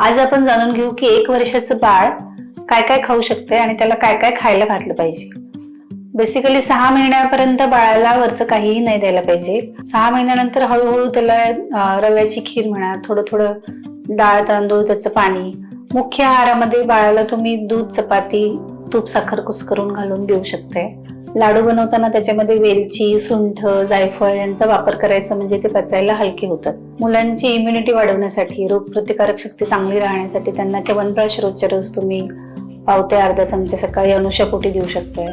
आज आपण जाणून घेऊ की एक वर्षाचं बाळ काय काय खाऊ शकते आणि त्याला काय काय खायला घातलं पाहिजे. बेसिकली सहा महिन्यापर्यंत बाळाला वरचं काहीही नाही द्यायला पाहिजे. सहा महिन्यानंतर हळूहळू त्याला रव्याची खीर म्हणा थोडं थोडं डाळ तांदूळ त्याचं पाणी मुख्य आहारामध्ये बाळाला तुम्ही दूध चपाती तूप साखर कुस्करून घालून देऊ शकते लाडू बनवताना त्याच्यामध्ये वेलची सुंठ जायफळ यांचा वापर करायचा म्हणजे ते पचायला हलके होतात. मुलांची इम्युनिटी वाढवण्यासाठी रोगप्रतिकारक शक्ती चांगली राहण्यासाठी त्यांना च्यवनप्राश रोजच्या रोज तुम्ही पाव ते अर्धा चमचा सकाळी अनुषापोटी देऊ शकते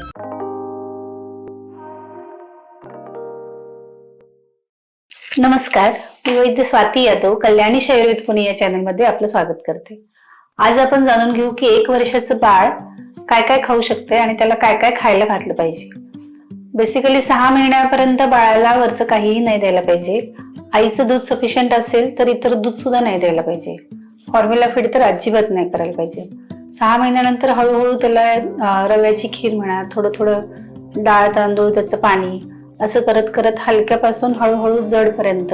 नमस्कार मी वैद्य स्वाती यादव कल्याणी शैरवित पुणे या चॅनलमध्ये आपलं स्वागत करते. आज आपण जाणून घेऊ की एक वर्षाचं बाळ काय काय खाऊ शकते आणि त्याला काय काय खायला घातलं पाहिजे. बेसिकली सहा महिन्यापर्यंत बाळाला वरचं काहीही नाही द्यायला पाहिजे. आईचं दूध सफिशियंट असेल तर इतर दूध सुद्धा नाही द्यायला पाहिजे. फॉर्म्युला फीड तर अजिबात नाही करायला पाहिजे. सहा महिन्यानंतर हळूहळू त्याला रव्याची खीर म्हणा थोडं थोडं डाळ तांदूळ त्याचं पाणी असं करत करत हलक्यापासून हळूहळू जडपर्यंत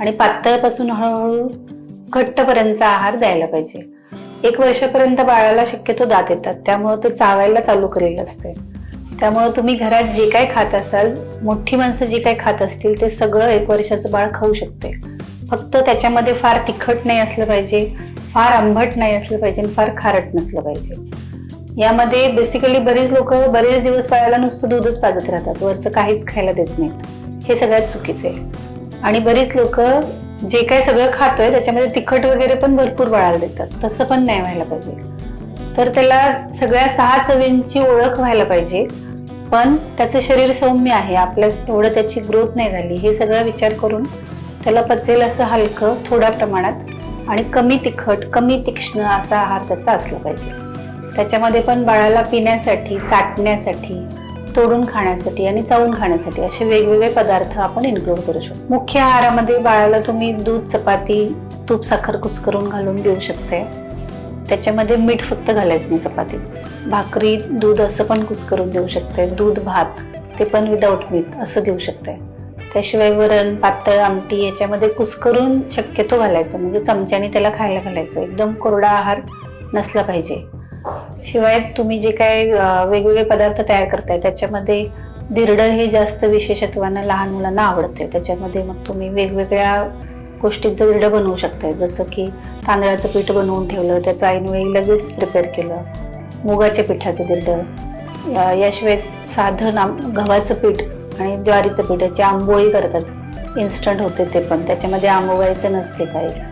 आणि पातळपासून हळूहळू घट्टपर्यंतचा आहार द्यायला पाहिजे. एक वर्षापर्यंत बाळाला शक्यतो दात येतात. त्यामुळं ते चावायला चालू करेल असते त्यामुळं तुम्ही घरात जे काय खात असाल मोठी माणसं जे काय खात असतील ते सगळं एक वर्षाचं बाळ खाऊ शकते फक्त त्याच्यामध्ये फार तिखट नाही असलं पाहिजे फार आंबट नाही असलं पाहिजे आणि फार खारट नसलं पाहिजे. यामध्ये बेसिकली बरेच लोक बरेच दिवस बाळाला नुसतं दूधच पाजत राहतात वरचं काहीच खायला देत नाहीत. हे सगळ्यात चुकीचं आहे. आणि बरीच लोक जे काय सगळं खातोय त्याच्यामध्ये तिखट वगैरे पण भरपूर बाळाला देतात. तसं पण नाही व्हायला पाहिजे. तर त्याला सगळ्या सहा चवींची ओळख व्हायला पाहिजे. पण त्याचं शरीर सौम्य आहे. आपल्या एवढं त्याची ग्रोथ नाही झाली. हे सगळं विचार करून त्याला पचेल असं हलकं थोड्या प्रमाणात आणि कमी तिखट कमी तीक्ष्ण असा आहार त्याचा असला पाहिजे. त्याच्यामध्ये पण बाळाला पिण्यासाठी चाटण्यासाठी तोडून खाण्यासाठी आणि चावून खाण्यासाठी असे वेगवेगळे पदार्थ आपण इन्क्लूड करू शकतो. मुख्य आहारामध्ये बाळाला तुम्ही दूध चपाती तूप साखर कुस्करून घालून देऊ शकते त्याच्यामध्ये मीठ फक्त घालायचं नाही चपातीत भाकरी दूध असं पण कुस्करून देऊ शकते दूध भात ते पण विदाऊट मीठ असं देऊ शकते त्याशिवाय वरण पातळ आमटी याच्यामध्ये कुस्करून शक्यतो घालायचं. म्हणजे चमच्याने त्याला खायला घालायचं. एकदम कोरडा आहार नसला पाहिजे. शिवाय तुम्ही जे काय वेगवेगळे पदार्थ तयार करताय त्याच्यामध्ये धिरडं हे जास्त विशेषत्वानं लहान मुलांना आवडते त्याच्यामध्ये मग तुम्ही वेगवेगळ्या गोष्टींचं धिरडं बनवू शकताय जसं की तांदळाचं पीठ बनवून ठेवलं त्याचं ऐनवेळी लगेच प्रिपेअर केलं मुगाच्या पिठाचं धिरडं याशिवाय साधं नाम गव्हाचं पीठ आणि ज्वारीचं पीठ याची आंबोळी करतात. इन्स्टंट होते ते पण. त्याच्यामध्ये आंबवायचं नसते काहीच.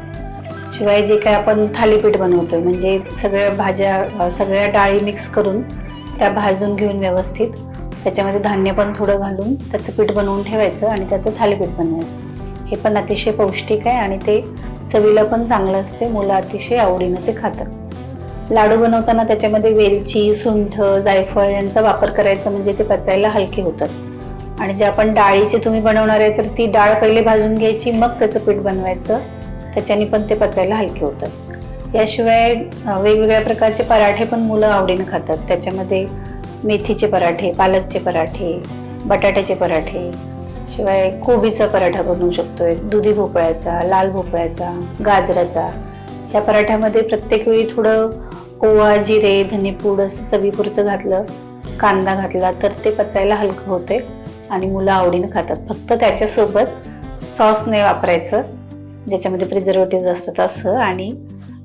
शिवाय जे काय आपण थालीपीठ बनवतोय म्हणजे सगळ्या भाज्या सगळ्या डाळी मिक्स करून त्या भाजून घेऊन व्यवस्थित. त्याच्यामध्ये धान्य पण थोडं घालून त्याचं पीठ बनवून ठेवायचं आणि त्याचं थालीपीठ बनवायचं. हे पण अतिशय पौष्टिक आहे आणि ते चवीला पण चांगलं असते मुलं अतिशय आवडीनं ते खातात. लाडू बनवताना त्याच्यामध्ये वेलची सुंठ जायफळ यांचा वापर करायचा म्हणजे ते पचायला हलके होतात. आणि जे आपण डाळीचे तुम्ही बनवणार आहे तर ती डाळ पहिले भाजून घ्यायची मग त्याचं पीठ बनवायचं. त्याच्याने पण ते पचायला हलके होतात. याशिवाय वेगवेगळ्या प्रकारचे पराठे पण मुलं आवडीनं खातात. त्याच्यामध्ये मेथीचे पराठे पालकचे पराठे बटाट्याचे पराठे शिवाय कोबीचा पराठा बनवू शकतोय. दुधी भोपळ्याचा लाल भोपळ्याचा गाजराचा. ह्या पराठ्यामध्ये प्रत्येक वेळी थोडं ओवा जिरे धनेपूड असं चवीपुरतं घातलं कांदा घातला तर ते पचायला हलकं होते आणि मुलं आवडीनं खातात. फक्त त्याच्यासोबत सॉस नाही वापरायचं. ज्याच्यामध्ये प्रिझर्वेटिव्ह असतात असं आणि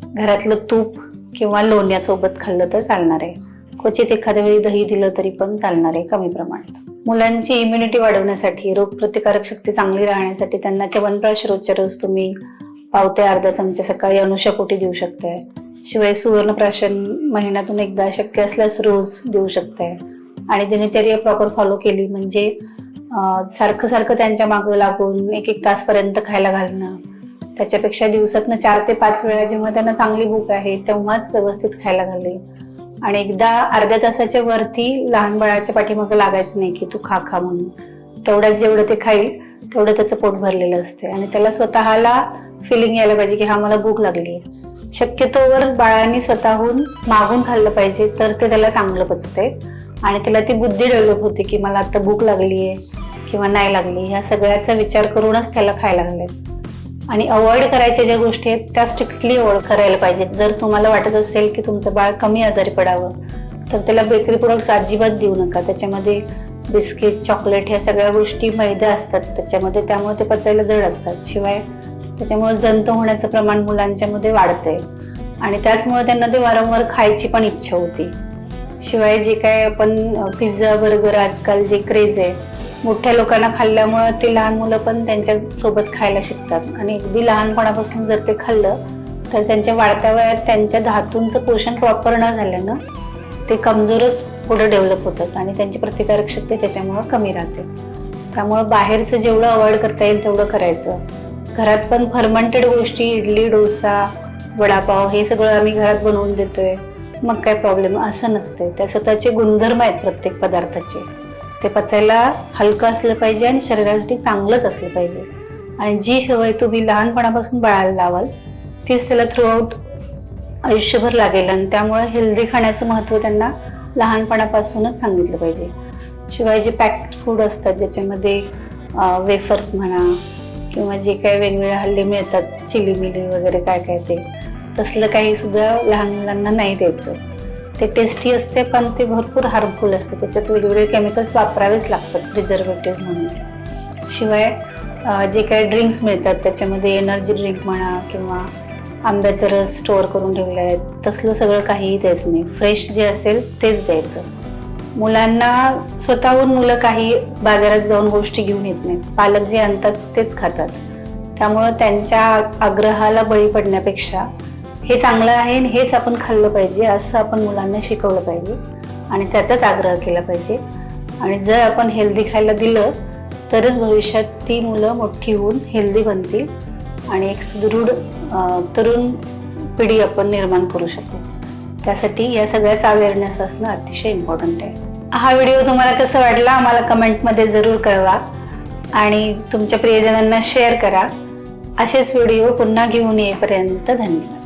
घरातलं तूप किंवा लोण्यासोबत खाल्लं तर चालणार आहे. क्वचित एखाद्या वेळी दही दिलं तरी पण चालणार आहे कमी प्रमाणात. मुलांची इम्युनिटी वाढवण्यासाठी रोगप्रतिकारक शक्ती चांगली राहण्यासाठी त्यांना च्यवनप्राश रोजच्या रोज तुम्ही पावते अर्धा चमचे सकाळी अनुषापोटी देऊ शकताय. शिवाय सुवर्णप्राशन महिन्यातून एकदा शक्य असल्यास रोज देऊ शकताय. आणि दिनचर्या प्रॉपर फॉलो केली म्हणजे सारखं सारखं त्यांच्या मागं लागून एक एक तासपर्यंत खायला घालणं त्याच्यापेक्षा दिवसातनं चार ते पाच वेळा जेव्हा त्यांना चांगली भूक आहे तेव्हाच व्यवस्थित खायला घालली. आणि एकदा अर्ध्या तासाच्या वरती लहान बाळाच्या पाठीमागं लागायचं नाही की तू खा खा म्हणून. तेवढ्यात जेवढं ते खाईल तेवढं त्याचं पोट भरलेलं असते आणि त्याला स्वतःला फिलिंग यायला पाहिजे की हा मला भूक लागली शक्यतोवर बाळांनी स्वतःहून मागून खाल्लं पाहिजे तर ते त्याला चांगलं पचते आणि त्याला ती बुद्धी डेव्हलप होते की मला आता भूक लागली आहे किंवा नाही लागली ह्या सगळ्याचा विचार करूनच त्याला खायला घालायचं. आणि अवॉइड करायच्या ज्या गोष्टी आहेत त्या स्ट्रिक्टली अवॉइड करायला पाहिजेत. जर तुम्हाला वाटत असेल की तुमचं बाळ कमी आजारी पडावं तर त्याला बेकरी प्रोडक्ट्स अजिबात देऊ नका. त्याच्यामध्ये बिस्किट चॉकलेट ह्या सगळ्या गोष्टी मैदा असतात. त्याच्यामध्ये त्यामुळे ते पचायला जड असतात. शिवाय त्याच्यामुळे जंत होण्याचं प्रमाण मुलांच्यामध्ये वाढतंय. आणि त्याचमुळे त्यांना ते वारंवार खायची पण इच्छा होती. शिवाय जे काय आपण पिझ्झा बर्गर आजकाल जे क्रेज आहे मोठ्या लोकांना खाल्ल्यामुळं ते लहान मुलं पण त्यांच्यासोबत खायला शिकतात. आणि अगदी लहानपणापासून जर ते खाल्लं तर त्यांच्या वाढत्या वयात त्यांच्या धातूंचं पोषण प्रॉपर न झाल्यानं ते कमजोरच पुढे डेव्हलप होतात आणि त्यांची प्रतिकारक शक्ती त्याच्यामुळं कमी राहते. त्यामुळं बाहेरचं जेवढं अवॉइड करता येईल तेवढं करायचं. घरात पण फर्मंटेड गोष्टी इडली डोसा वडापाव हे सगळं आम्ही घरात बनवून देतोय. मग काय प्रॉब्लेम असं नसते त्या स्वतःचे गुणधर्म आहेत प्रत्येक पदार्थाचे. ते पचायला हलकं असलं पाहिजे आणि शरीरासाठी चांगलंच असलं पाहिजे. आणि जी सवय तुम्ही लहानपणापासून बाळाला लावाल तीच त्याला थ्रूआउट आयुष्यभर लागेल आणि त्यामुळे हेल्दी खाण्याचं महत्त्व त्यांना लहानपणापासूनच सांगितलं पाहिजे. शिवाय जे पॅक्ड फूड असतात ज्याच्यामध्ये वेफर्स म्हणा किंवा जे काय वेगवेगळे हल्ले मिळतात चिली मिली वगैरे काय काय ते तसलं काही सुद्धा लहान मुलांना नाही द्यायचं. ते टेस्टी असते पण ते भरपूर हार्मफुल असते. त्याच्यात वेगवेगळे केमिकल्स वापरावेच लागतात प्रिझर्वेटिव्ह म्हणून. शिवाय जे काही ड्रिंक्स मिळतात त्याच्यामध्ये एनर्जी ड्रिंक म्हणा किंवा आंब्याचा रस स्टोअर करून ठेवले आहेत तसलं सगळं काहीही द्यायचं नाही. फ्रेश जे असेल तेच द्यायचं. मुलांना स्वतःहून मुलं काही बाजारात जाऊन गोष्टी घेऊन येत नाहीत. पालक जे आणतात तेच खातात. त्यामुळं त्यांच्या आग्रहाला बळी पडण्यापेक्षा हे चांगलं आहे आणि हेच आपण खाल्लं पाहिजे असं आपण मुलांना शिकवलं पाहिजे आणि त्याचाच आग्रह केला पाहिजे. आणि जर आपण हेल्दी खायला दिलं तरच भविष्यात ती मुलं मोठी होऊन हेल्दी बनतील आणि एक सुदृढ तरुण पिढी आपण निर्माण करू शकू. त्यासाठी या सगळ्याच अवेअरनेस असणं अतिशय इम्पॉर्टंट आहे. हा व्हिडिओ तुम्हाला कसं वाटला आम्हाला कमेंटमध्ये जरूर कळवा आणि तुमच्या प्रियजनांना शेअर करा. असेच व्हिडिओ पुन्हा घेऊन येईपर्यंत धन्यवाद.